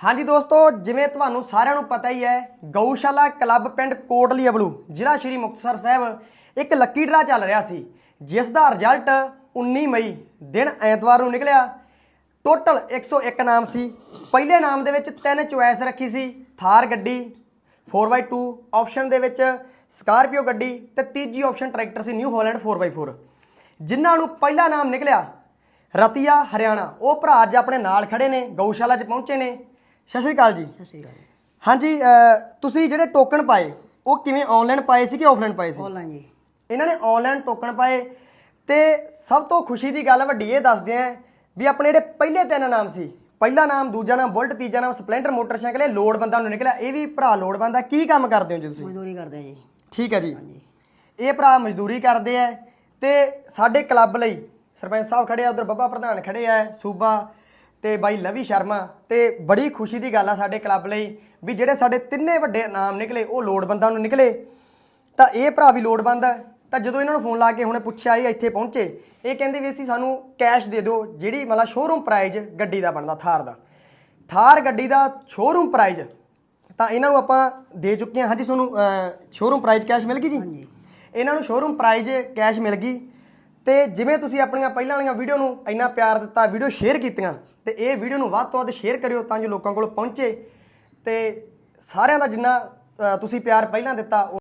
ਹਾਂਜੀ ਦੋਸਤੋ, ਜਿਵੇਂ ਤੁਹਾਨੂੰ ਸਾਰਿਆਂ ਨੂੰ ਪਤਾ ਹੀ ਹੈ, ਗਊਸ਼ਾਲਾ ਕਲੱਬ ਪਿੰਡ ਕੋਟਲੀ ਅਬਲੂ, ਜ਼ਿਲ੍ਹਾ ਸ਼੍ਰੀ ਮੁਕਤਸਰ ਸਾਹਿਬ, ਇੱਕ ਲੱਕੀ ਡਰਾ ਚੱਲ ਰਿਹਾ ਸੀ, ਜਿਸ ਦਾ ਰਿਜ਼ਲਟ 19 ਮਈ ਦਿਨ ਐਤਵਾਰ ਨੂੰ ਨਿਕਲਿਆ। ਟੋਟਲ 101 ਨਾਮ ਸੀ। ਪਹਿਲੇ ਨਾਮ ਦੇ ਵਿੱਚ ਤਿੰਨ ਚੁਆਇਸ ਰੱਖੀ ਸੀ, ਥਾਰ ਗੱਡੀ 4x2 ਆਪਸ਼ਨ ਦੇ ਵਿੱਚ ਸਕਾਰਪੀਓ ਗੱਡੀ ਤੇ ਤੀਜੀ ਆਪਸ਼ਨ ਟਰੈਕਟਰ ਸੀ ਨਿਊ ਹਾਲੈਂਡ 4x4 ਜਿਨ੍ਹਾਂ ਨੂੰ ਪਹਿਲਾ ਨਾਮ ਨਿਕਲਿਆ, ਰਤੀਆ, ਹਰਿਆਣਾ। ਉਹ ਭਰਾ ਅੱਜ ਆਪਣੇ ਨਾਲ ਖੜੇ ਨੇ, ਗਊਸ਼ਾਲਾ 'ਚ ਪਹੁੰਚੇ ਨੇ। ਸਤਿ ਸ਼੍ਰੀ ਅਕਾਲ ਜੀ। ਸਤਿ ਸ਼੍ਰੀ ਅਕਾਲ ਹਾਂਜੀ ਤੁਸੀਂ ਜਿਹੜੇ ਟੋਕਨ ਪਾਏ ਉਹ ਕਿਵੇਂ ਆਨਲਾਈਨ ਪਾਏ ਸੀ ਕਿ ਆਫਲਾਈਨ ਪਾਏ ਸੀ? ਆਨਲਾਈਨ ਜੀ। ਇਹਨਾਂ ਨੇ ਆਨਲਾਈਨ ਟੋਕਨ ਪਾਏ ਤੇ ਸਭ ਤੋਂ ਖੁਸ਼ੀ ਦੀ ਗੱਲ ਵੱਡੀ ਇਹ ਦੱਸਦੇ ਆ ਵੀ ਆਪਣੇ ਜਿਹੜੇ ਪਹਿਲੇ ਤਿੰਨ ਨਾਮ ਸੀ ਪਹਿਲਾ ਨਾਮ ਦੂਜਾ ਨਾਮ ਬੁਲਟ ਤੀਜਾ ਨਾਮ ਸਪਲੈਂਡਰ ਮੋਟਰਸਾਈਕਲ ਇਹ ਲੋਡ ਬੰਦਾ ਨੂੰ ਨਿਕਲਿਆ ਇਹ ਵੀ ਭਰਾ ਲੋਡ ਬੰਦਾ ਕੀ ਕੰਮ ਕਰਦੇ ਹੋ ਜੀ ਤੁਸੀਂ? ਮਜ਼ਦੂਰੀ ਕਰਦੇ ਆ ਜੀ। ਠੀਕ ਹੈ ਜੀ। ਇਹ ਭਰਾ ਮਜ਼ਦੂਰੀ ਕਰਦੇ ਆ ਤੇ ਸਾਡੇ ਕਲੱਬ ਲਈ ਸਰਪੰਚ ਸਾਹਿਬ ਖੜੇ ਆ ਉਧਰ ਬੱਬਾ ਪ੍ਰਧਾਨ ਖੜੇ ਆ ਸੂਬਾ ਤੇ ਬਾਈ ਲਵੀ ਸ਼ਰਮਾ ਤੇ ਬੜੀ ਖੁਸ਼ੀ ਦੀ ਗੱਲ ਆ ਸਾਡੇ ਕਲੱਬ ਲਈ ਵੀ ਜਿਹੜੇ ਸਾਡੇ ਤਿੰਨੇ ਵੱਡੇ ਨਾਮ ਨਿਕਲੇ ਉਹ ਲੋੜਵੰਦਾਂ ਨੂੰ ਨਿਕਲੇ। ਤਾਂ ਇਹ ਭਰਾ ਵੀ ਲੋੜਵੰਦ ਆ। ਤਾਂ ਜਦੋਂ ਇਹਨਾਂ ਨੂੰ ਫੋਨ ਲਾ ਕੇ ਹੁਣੇ ਪੁੱਛਿਆ ਇਹ ਇੱਥੇ ਪਹੁੰਚੇ ਇਹ ਕਹਿੰਦੇ ਵੀ ਅਸੀਂ ਸਾਨੂੰ ਕੈਸ਼ ਦੇ ਦਿਓ ਜਿਹੜੀ ਮਤਲਬ ਸ਼ੋਰੂਮ ਪ੍ਰਾਈਜ਼ ਗੱਡੀ ਦਾ ਬਣਦਾ ਥਾਰ ਦਾ। ਥਾਰ ਗੱਡੀ ਦਾ ਸ਼ੋਰੂਮ ਪ੍ਰਾਈਜ਼ ਤਾਂ ਇਹਨਾਂ ਨੂੰ ਆਪਾਂ ਦੇ ਚੁੱਕੇ ਹਾਂ। ਹਾਂਜੀ ਤੁਹਾਨੂੰ ਸ਼ੋਰੂਮ ਪ੍ਰਾਈਜ਼ ਕੈਸ਼ ਮਿਲ ਗਈ ਜੀ? ਇਹਨਾਂ ਨੂੰ ਸ਼ੋਰੂਮ ਪ੍ਰਾਈਜ਼ ਕੈਸ਼ ਮਿਲ ਗਈ। ਤੇ ਜਿਵੇਂ ਤੁਸੀਂ ਆਪਣੀਆਂ ਪਹਿਲਾਂ ਵਾਲੀਆਂ ਵੀਡੀਓ ਨੂੰ ਇੰਨਾ ਪਿਆਰ ਦਿੱਤਾ ਵੀਡੀਓ ਸ਼ੇਅਰ ਕੀਤੀਆਂ, ਤੇ ਇਹ ਵੀਡੀਓ ਨੂੰ ਵੱਧ ਤੋਂ ਵੱਧ ਸ਼ੇਅਰ ਕਰਿਓ ਤਾਂ ਜੋ ਲੋਕਾਂ ਕੋਲ ਪਹੁੰਚੇ। ਤੇ ਸਾਰਿਆਂ ਦਾ ਜਿੰਨਾ ਤੁਸੀਂ ਪਿਆਰ ਪਹਿਲਾਂ ਦਿੱਤਾ ਉਹ